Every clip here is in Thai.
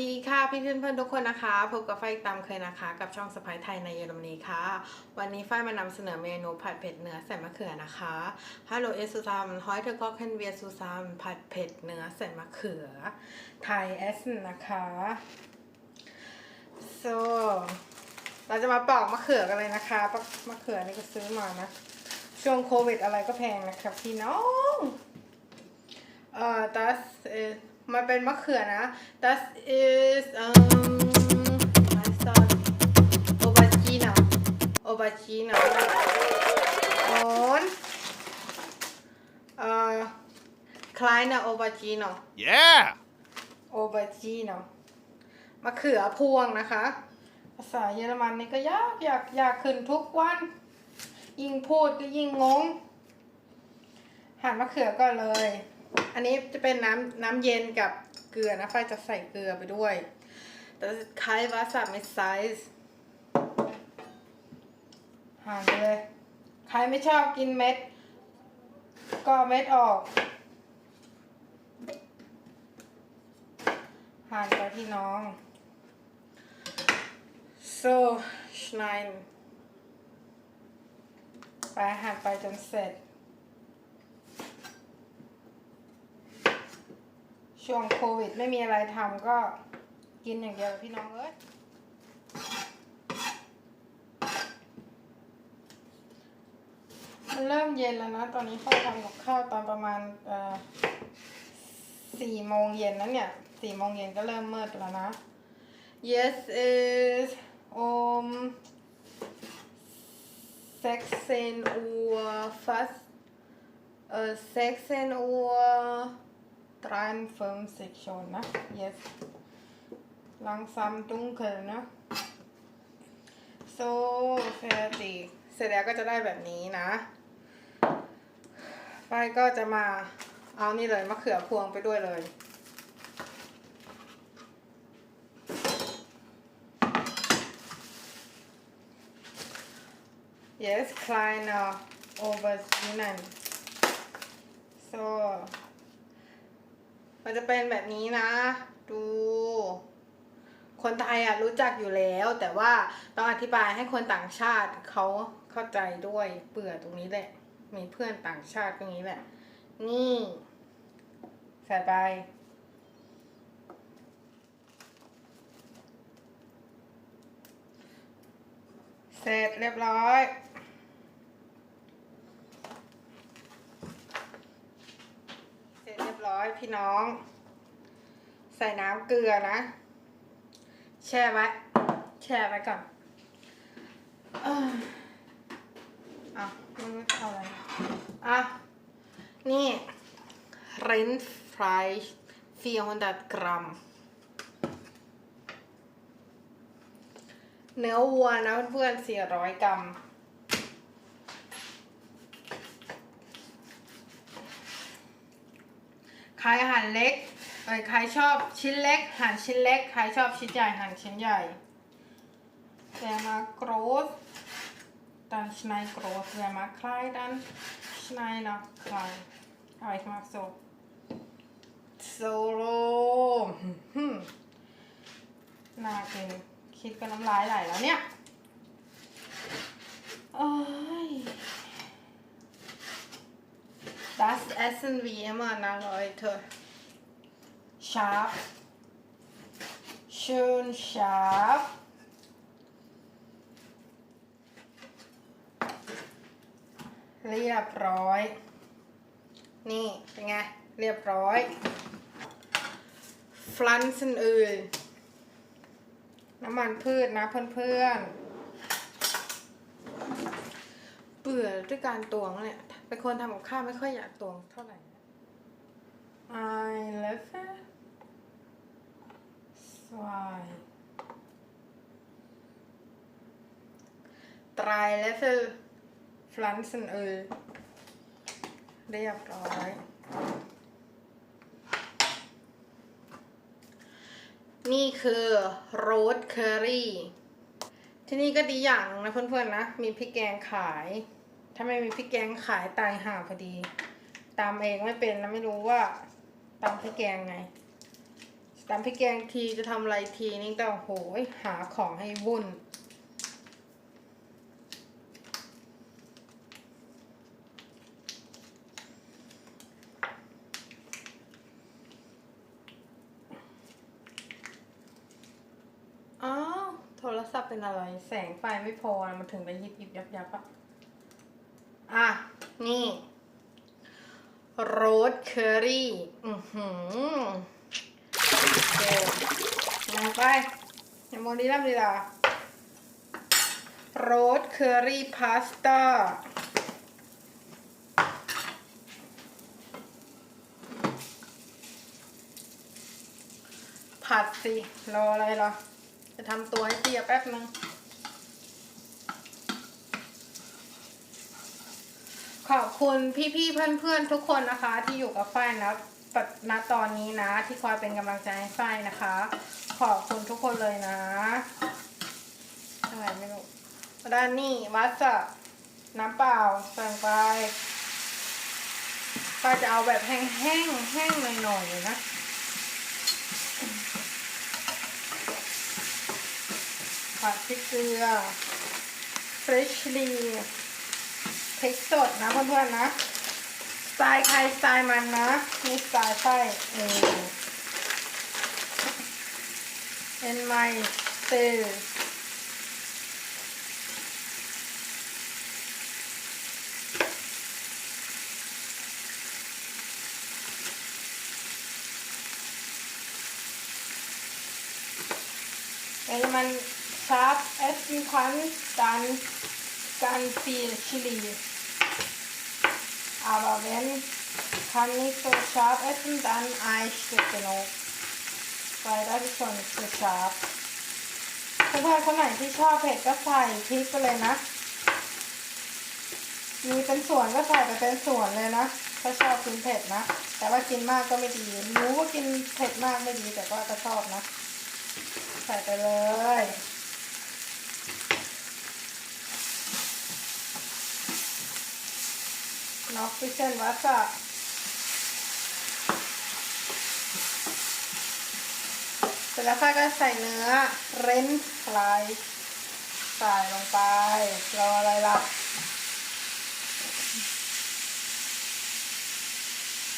วัสดีค่ะพี่เพื่อนเพื่อนๆทุกคนนะคะพบกับไฟตามเคยนะคะ กับช่องสไปไทยในเยอรมนีค่ะ วันนี้ไฟมานำเสนอเมนูผัดเผ็ดเนื้อใส่มะเขือนะคะฮัลโหลเอสุซามฮอยเธอก็เคนเวียซูซามผัดเผ็ดเนื้อใส่มะเขือไทยเอสนะคะ so เราจะมาปอกมะเขือกันเลยนะคะปอกมะเขือนี่ก็ซื้อมานะช่วงโควิดอะไรก็แพงนะครับพี่น้องเอ่อ das ist มันเป็นมะเขือนะ das ist ähm was ist das Aubergine Aubergine und äh kleine Aubergine Yeah! Aubergine มะเขือพวงนะคะ ภาษาเยอรมันนี่ก็ยากอยากอยากขึ้นทุกวัน ยิ่งพูดก็ยิ่งงง หั่นมะเขือก่อนเลย อันนี้จะเป็นน้ำน้ำเย็นกับเกลือนะไฟจะใส่เกลือไปด้วย แต่คล้ายว่าสับไม่ไซส์หั่นเลย ใครไม่ชอบกินเม็ด ก็เม็ดออกหั่นไปที่น้อง so schneiden ไปหั่นไปจนเสร็จ ช่วงโควิดไม่มีอะไรทำก็กินอย่างเดียวพี่น้องเอ้ยมันเริ่มเย็นแล้วนะ ตอนนี้เข้าทำกับข้าวตอนประมาณสี่โมงเย็นนั้นเนี่ยสี่โมงเย็นก็เริ่มมืดแล้วนะ yes is um 16 Uhr fast äh, 16 Uhr 53 schon, ne? Jetzt langsam dunkel, ne? So fertig เสร็จแล้วก็จะได้แบบนี้นะไปก็จะมาเอานี่เลยมะเขือพวงไปด้วยเลย Yes, kleiner Auberginen. So มันจะเป็นแบบนี้นะ ดู คนไทยอะรู้จักอยู่แล้ว แต่ว่าต้องอธิบายให้คนต่างชาติเขาเข้าใจด้วยเปื่อตรงนี้แหละ มีเพื่อนต่างชาติตรงนี้แหละ นี่ ใส่ไปเสร็จเรียบร้อย เสร็จเรี ยบร้อยพี่น้อง ใส่น้ำเกลือนะ แช่ไว้ แช่ไว้ก่อนเอะมันเอาอะไรอะนี่ Rindfleisch 400 กรัม เนื้อวัวนะเพื่อนๆ400 กรัม ใค รหั่นเล็กเอ้ยใครชอบชิ้นเล็ก หั่นชิ้นเล็ก ใครชอบชิ้นใหญ่หั่นชิ้นใหญ่แวมาโกรสดันชไนโกรธแวมาคลายดันชไนนาะคลายเอาไว้มาโซโซโล่น่ากินคิดก็น้ำลายไหลแล้วเนี่ย Oh อ้ย Das essen wie immer, na Leute. Scharf. Schön scharf. Ria เรียบร้อย นี่ เป็นไง เรียบร้อย ฟลันซ์อื่น น้ำมันพืชนะเพื่อนๆ เบื่อด้วยการตวงเนี่ย เป็นคนทำกับข้าวไม่ค่อยอยากตวงเท่าไหร่ I love it zwei drei Löffel Pflanzenöl เรียบร้อย นี่คือโรสเคอรี่ ที่นี่ก็ดีอย่างนะเพื่อนๆนะ มีพริกแกงขาย ถ้าไม่มีพริกแกงขายตายห่าพอดี ตามเองไม่เป็นนะไม่รู้ว่าตามพริกแกงไงตำพริกแกงทีจะทำอะไรทีนี่แต่โอ้โหหาของให้วุ่นอ้าวโทรศัพท์เป็นอะไร แสงไฟไม่พอมันถึงได้ยิบยิบยับยับอะ อะ นี่โรสเคอรี่ อือหือเดี๋ยวลงไปอย่ามดีล่ำดีล่ะโรสเคอรี่พาสต้าผัดสิ รออะไรล่ะ จะทำตัวให้เตียแป๊บนึง ขอบคุณพี่ๆเพื่อนๆทุกคนนะคะ ที่อยู่กับฝ้ายนะปัดณตอนนี้นะ ที่คอยเป็นกำลังใจให้ฝ้ายนะคะ ขอบคุณทุกคนเลยนะอะไรไม่รู้ด้านนี้วัสะน้ำเปล่าใส่งไปฝ้ายจะเอาแบบแห้งๆ แห้งหน่อยๆนะ ผัดพริกเกลือ freshly พริกสดนะเพื่อนๆนะสไตล์ใครสไตล์มันนะนี่สไตล์ไส้เองเป็นไมเตล wenn man scharf essen kann, dann ganz viel Chili. Aber wenn kann nicht so scharf essen, dann ein Stück genug. Weil das ist schon zu scharf. เพื่อนๆคนไหนที่ชอบเผ็ดก็ใส่พริกไปเลยนะ มีเป็นส่วนก็ใส่ไปเป็นส่วนเลยนะ ถ้าชอบกินเผ็ดนะ แต่ว่ากินมากก็ไม่ดี รู้ว่ากินเผ็ดมากไม่ดีแต่ก็ก็ชอบนะ ใส่ไปเลย น็อกพิเศษวัสะเสร็จแล้วฝ้ายก็ใส่เนื้อเรนจ์ฟรายใส่ลงไป รออะไรล่ะ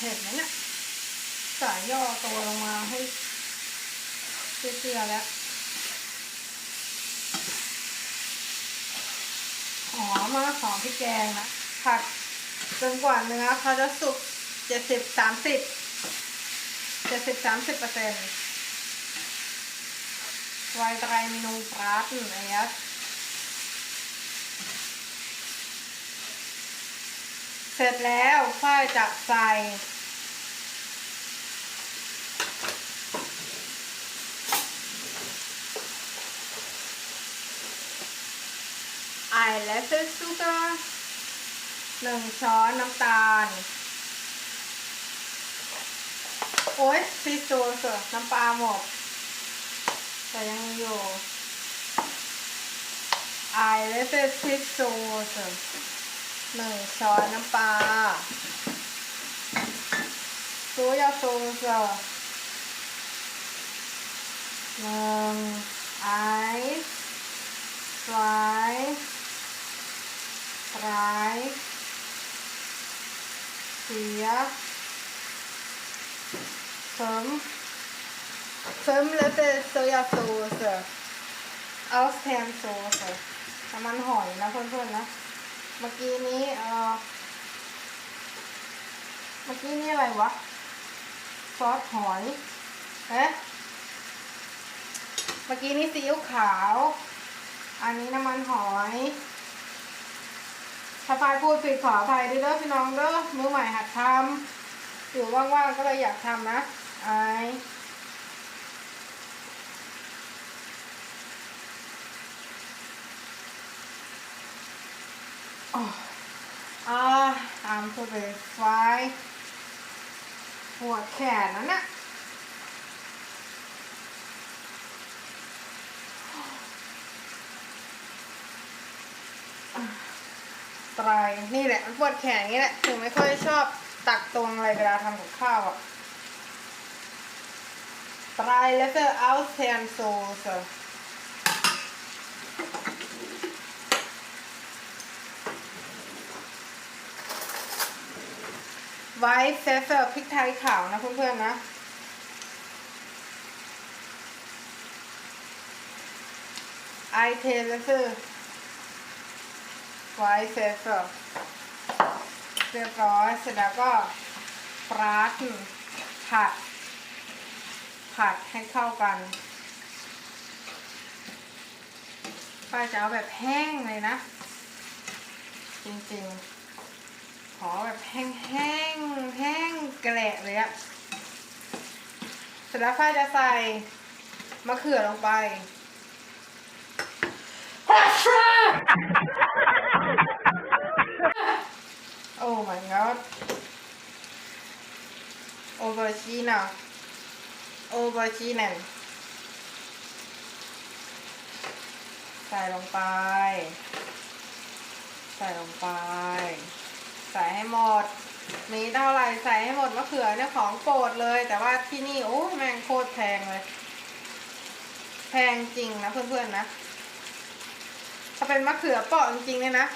เห็นไหมเนี่ยสายย่อตัวลงมาให้เชื่อๆแล้วหอมมากหอมพริกแกงนะผัด จนกว่าเนื้อเขาจะสุกเจ็ดสิบสามสิบเจ็ดสิบสามสิบเปอร์เซ็นต์ไวไตรมินูปราตอะไรเสร็จแล้วฝ้ายจะใส่ไอและเซซูเกา หนึ่งช้อนน้ำตาล โอ้ยซีซูสน้ำปลาหมด แต่ยังมีอยู่ไอและเซซีซูส์หนึ่งช้อนน้ำปลาโซยาโซสหนึ่งไอซ์ fry fry เสีย เสริม เสริมแล้วแต่โซยาโซสเอาแทนโซสน้ำมันหอยนะเพื่อนๆนะ เมื่อกี้นี้เออเมื่อกี้นี้อะไรวะ ซอสหอยเอ๊ะเมื่อกี้นี้ซีอิ๊วขาว อันนี้น้ำมันหอย ถ้าพายพูดผิดขออภัยด้วยเด้อพี่น้องเด้อมือใหม่หัดทำอยู่ว่างๆก็เลยอยากทำนะไอออ่าตามเข้าไปไฟหัวแขนนั่นน่ะ ไตรนี่แหละมันปวดแขนอย่างนี้แหละถึงไม่ค่อยชอบตักตวงอะไรเวลาทำกับข้าวอะไต drei Löffel Austernsoße. White pepper พริกไทยขาวนะเพื่อนๆนะ I tea Löffel White pepper เรี ยบร้อยเสร็จแล้วก็ปราดผัด ผัดให้เข้ากันป้าจะเอาแบบแห้งเลยนะ จริงๆ ขอแบบแห้งแห้งแห้งแกละเลยอะเสร็จแล้วฝ้าจะใส่มะเขือลงไป โอ้ my god โอเวอร์ชีน่ะโอเวอร์ชีนันใส่ลงไป ใส่ลงไป ใส่ให้หมด มีเท่าไหร่ใส่ให้หมดมะเขือเนี่ยของโปรดเลย แต่ว่าที่นี่โอ้แม่งโคตรแพงเลย แพงจริงนะเพื่อนๆนะ ถ้าเป็นมะเขือเปาะจริงๆเนี่ยนะ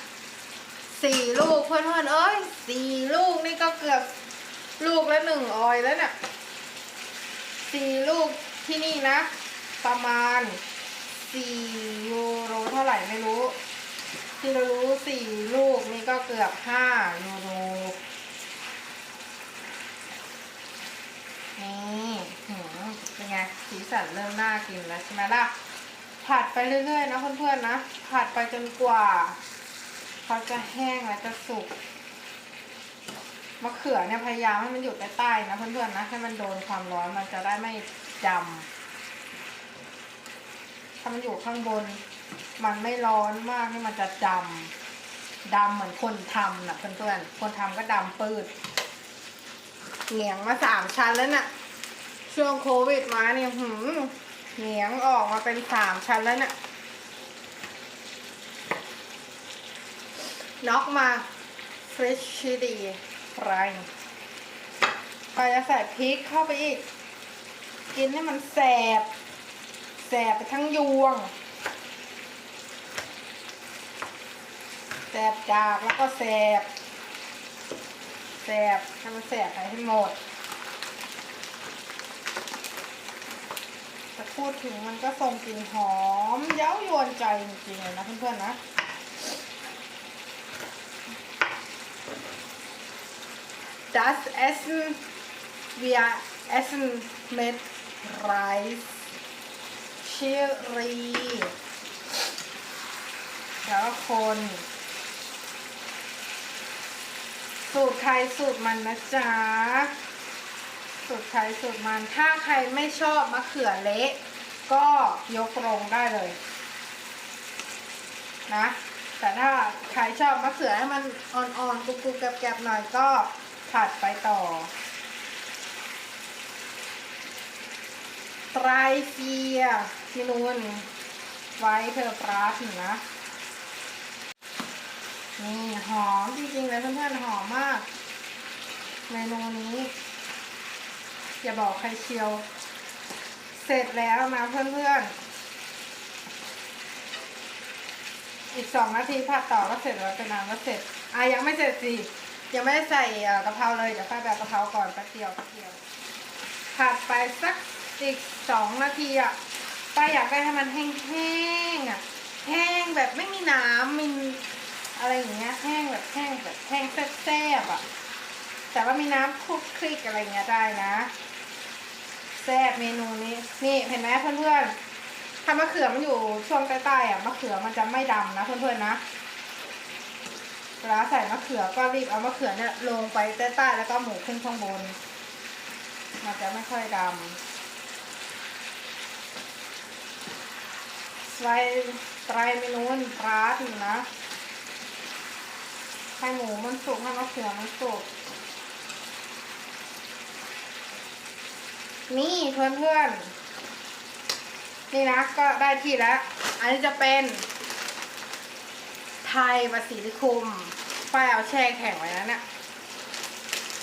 สี่ลูกเพื่อนๆเอ้ยสี่ลูกนี่ก็เกือบลูกละหนึ่งออยแล้วเนี่ยสี่ลูกที่นี่นะ ประมาณสี่ยูโรเท่าไหร่ไม่รู้ ที่เรารู้สี่ลูกนี่ก็เกือบห้ายูโรนี่หืมเป็นไงสีสันเริ่มน่ากินแล้วใช่ไหมล่ะผัดไปเรื่อยๆนะเพื่อนๆนะผัดไปจนกว่า เขาจะแห้งและจะสุกมะเขือเนี่ยพยายามให้มันอยู่ใต้ๆนะเพื่อนๆนะให้มันโดนความร้อนมันจะได้ไม่ดำถ้ามันอยู่ข้างบน มันไม่ร้อนมากให้มันจะดำดำเหมือนคนทำนะเพื่อนๆคนทำก็ดำปืดเหนียงมาสามชั้นแล้วน่ะ ช่วงโควิดมาเนี่ยหืมเหนียงออกมาเป็นสามชั้นแล้วน่ะ น็อกมาฟรชชิดีไรไปจะใส่พริกเข้าไปอีก กินให้มันแสบ แสบไปทั้งยวง แสบจากแล้วก็แสบ แสบให้มันแสบไปให้หมดจะพูดถึงมันก็ส่งกลิ่นหอม เย้ายวนใจจริงๆเลยนะเพื่อนๆนะ Das Essen, wir essen mit Reis, Chili แล้วก็คน สูตรใครสูตรมันนะจ๊ะ สูตรใครสูตรมัน ถ้าใครไม่ชอบมะเขือเละก็ยกลงได้เลยนะแต่ถ้าใครชอบมะเขือให้มันอ่อนๆกรุบๆแกรบๆหน่อยก็ ผัดไปต่อ ไตรเฟียที่นู่นไว้เธอปราสนะ นี่หอมจริงๆเลยเพื่อนๆหอมมาก เมนูนี้ อย่าบอกใครเชียว เสร็จแล้วนะเพื่อนๆอีกสองนาทีผัดต่อก็เสร็จแล้วเป็นน้ำก็เสร็จอะยังไม่เสร็จสิ ยังไม่ได้ใส่กะเพราเลยเดี๋ยวค่อยแบบกะเพราก่อนแป๊บเดียวแป๊บเดียวผัดไปสักอีกสองนาทีอะป้าอยากได้ให้มันแห้งๆอะ แห้งแบบไม่มีน้ำมีอะไรอย่างเงี้ย แห้งแบบแห้งแบบแห้งแซ่บๆอะ แต่ว่ามีน้ำคลุกคลิกอะไรเงี้ยได้นะแซ่บเมนูนี้นี่เห็นไหมเพื่อนๆถ้ามะเขือมันอยู่ช่วงใต้ๆอะมะเขือมันจะไม่ดำนะเพื่อนๆนะ ลาใส่มะเขือก็รีบเอามะเขือเนี่ยลงไปใต้ๆแล้วก็หมูขึ้นข้างบน มันจะไม่ค่อยดำไว้ไตรเมนูนปลาถึงนะให้หมูมันสุกให้มะเขือมันสุกนี่เพื่อนเพื่อนๆนี่นะก็ได้ที่แล้ว อันนี้จะเป็น ไทยประสิทธิคุมป้ายเอาแช่แข็งไว้แล้นี่ย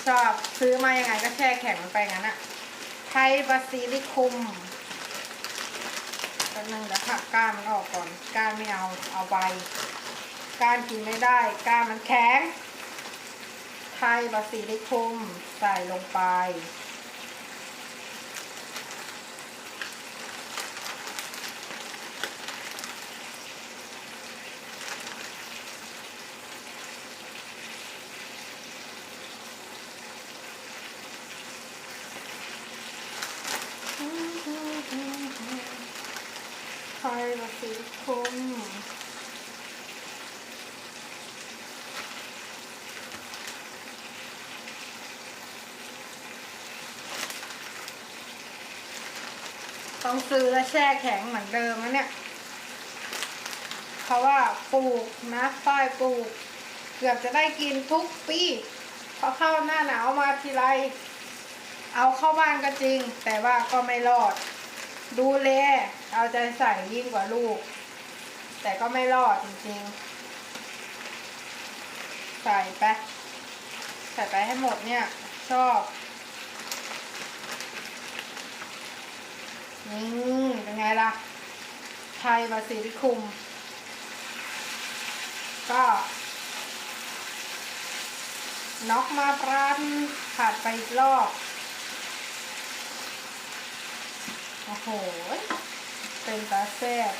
ชอบซื้อมายังไงก็แช่แข็งมันไปงั้นอะไทยบาซิลิคุมแป๊บนึงเดี๋ยวหักก้านมันออกก่อน ก้านไม่เอาเอาใบ ก้านกินไม่ได้ ก้านมันแข็ง ไทยบาซิลิคุมใส่ลงไป ไทยบาซิลิคุม ต้องซื้อและแช่แข็งเหมือนเดิมนะเนี่ย เพราะว่าปลูกนะฝ้ายปลูก เกือบจะได้กินทุกปีพอเข้าหน้าหนาวมาทีไร เอาเข้าบ้านก็จริง แต่ว่าก็ไม่รอด ดูแลเอาใจใส่ยิ่งกว่าลูก แต่ก็ไม่รอดจริงๆ ใส่ไป ใส่ไปให้หมดเนี่ย ชอบ นี่เป็นไงล่ะ ไทยบาซิลิคุม ก็น็อกมาปรันผัดไปอีกรอบ โอ้โห เป็นตาแซ่บ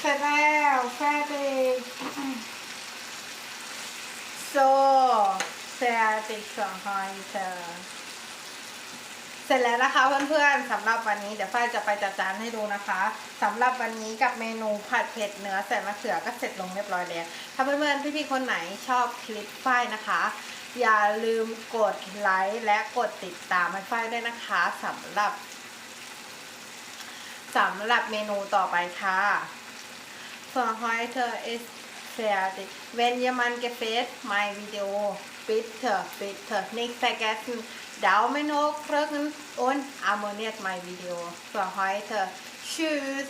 เสร็จแล้วแฟร์เดย์ so fertig für heute เสร็จแล้วนะคะเพื่อนๆสำหรับวันนี้เดี๋ยวฝ้ายจะไปจัดจานให้ดูนะคะสำหรับวันนี้กับเมนูผัดเผ็ดเนื้อใส่มะเขือก็เสร็จลงเรียบร้อยแล้วถ้าเพื่อนๆพี่ๆคนไหนชอบคลิปฝ้ายนะคะ อย่าลืมกดไลค์และกดติดตามให้ฝ้ายด้วยนะคะสำหรับสำหรับเมนูต่อไปค่ะ Für heute ist fertig. Wenn jemand gefällt mein Video, bitte, bitte nicht vergessen, Daumen hoch drücken und abonniert mein Video. Für heute. Tschüss.